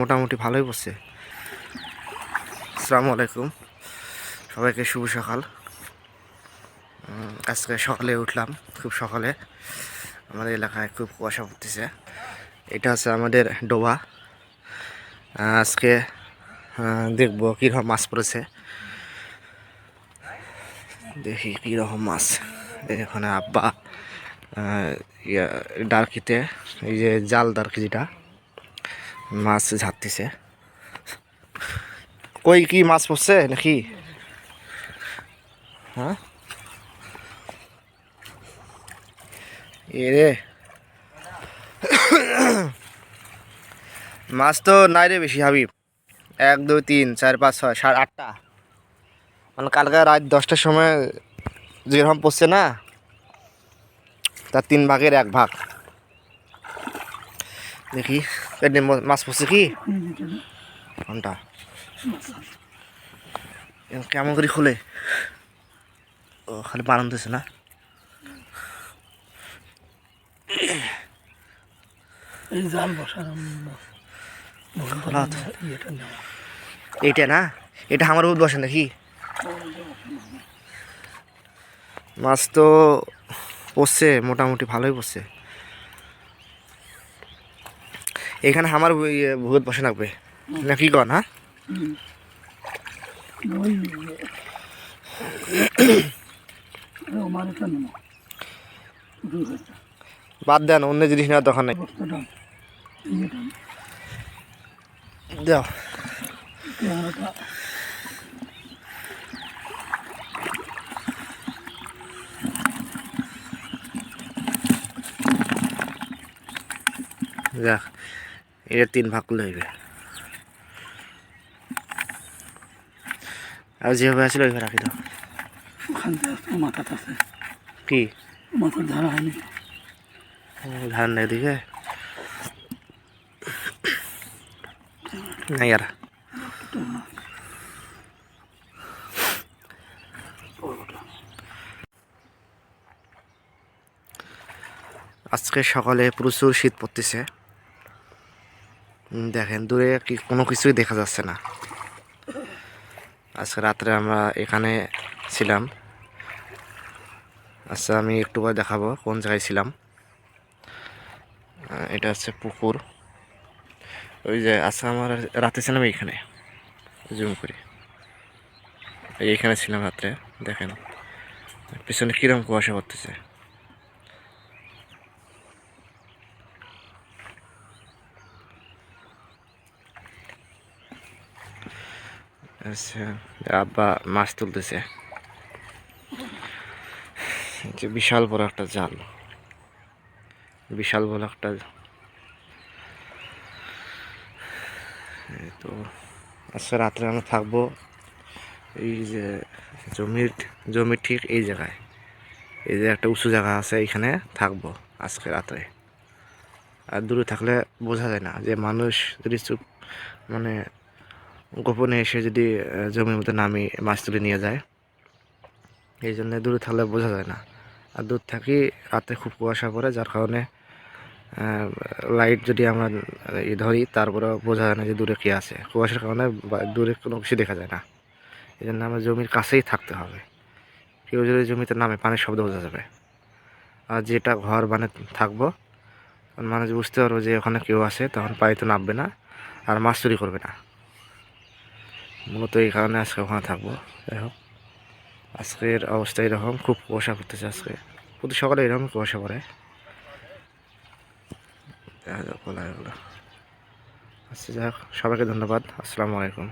মোটামুটি ভালোই বসছে আসসালামু আলাইকুম। সবাইকে শুভ সকাল। আজকে সকালে উঠলাম, খুব সকালে। আমাদের এলাকায় খুব কুয়াশা পড়তেছে। এটা হচ্ছে আমাদের ডোবা। আজকে দেখব কীরকম মাছ পড়েছে। দেখি কীরকম মাছ। এখানে আব্বা ইয়া, ডারকিতে, এই যে জাল ডারকি যেটা। মাছ ঝাড়তেছে। কই কি মাছ পড়ছে নাকি? হ্যাঁ? এ রে। মাছ তো নাই রে বেশি, হাবিব। এক, দুই, তিন, চার, পাঁচ, ছয় সাড়ে আটটা। মানে কালকে রাত দশটার সময় যেরকম পড়ছে না, তার তিন ভাগের এক ভাগ। দেখি এর মাছ পড়ছে কি? এরম কেমন করে খুলে? ও খালি না? এই জাল আছে। এটা নেওয়া। এইটা না? এটা আমার উপর বসে নাকি? মাছ তো পড়ছে মোটামুটি ভালোই পড়ছে। এখানে আমার ভূত বসে থাকবে নাকি কন হ্যাঁ? বাদ দেন, অন্য জিনিস নেওয়ার দরকার নেই। দেখ এটা তিন ভাগ করলে হইবে। আর যেভাবে আছিল ওইভাবে রাখি দাও। ওখান থেকে মাথাটা আছে। কি? মাথার ধারা হয়নি। ধান নেই দিকে নাই আর। আজকে সকালে প্রচুর শীত পড়তেছে। দেখেন, দূরে কি কোনো কিছুই দেখা যাচ্ছে না। আজকে রাত্রে আমরা এখানে ছিলাম। আচ্ছা আমি একটু পরে দেখাবো কোন জায়গায় ছিলাম। এটা হচ্ছে পুকুর। ওই যে আচ্ছা আমার রাতে ছিলাম এইখানে। জুম করে। এইখানে ছিলাম রাত্রে, দেখেন। পিছনে কীরকম কুয়াশা পড়তেছে। আচ্ছা আব্বা মাছ তুলতেছে। যে বিশাল বড় একটা জাল। বিশাল বড় একটা তো আজকে রাত্রে আমরা থাকব এই যে জমির জমির ঠিক এই জায়গায়। এই যে একটা উঁচু জায়গা আছে, এইখানে থাকব আজকে রাত্রে। আর দূরে থাকলে বোঝা যায় না যে মানুষ যদি চুপ মানে গোপনে এসে যদি জমির মধ্যে নামি মাছ তুলে নিয়ে যায়, এই জন্য দূরে থাকলে বোঝা যায় না। আর দূর থাকি রাতে খুব কুয়াশা পড়ে, যার কারণে লাইট যদি আমরা ধরি তারপরে বোঝা যায় না যে দূরে কে আছে। কুয়াশার কারণে দূরে কোনো কিছু দেখা যায় না। এই জন্য আমরা জমির কাছেই থাকতে হবে। কেউ যদি জমিতে নামে, পানির শব্দ বোঝা যাবে। আর যেটা ঘর মানে থাকব মানুষ বুঝতে পারব যে ওখানে কেউ আছে, তখন পানিতে নামবে না, আর মাছ চুরি করবে না। মূলত এই কারণে আজকে ওখানে থাকব। যাই হোক, আজকের অবস্থা এরকম, খুব কুয়াশা করতেছে আজকে। প্রতি সকালে এরকম কুয়াশা পড়ে। দেখা যাক, বলা আচ্ছা যাই হোক, সবাইকে ধন্যবাদ। আসসালামু আলাইকুম।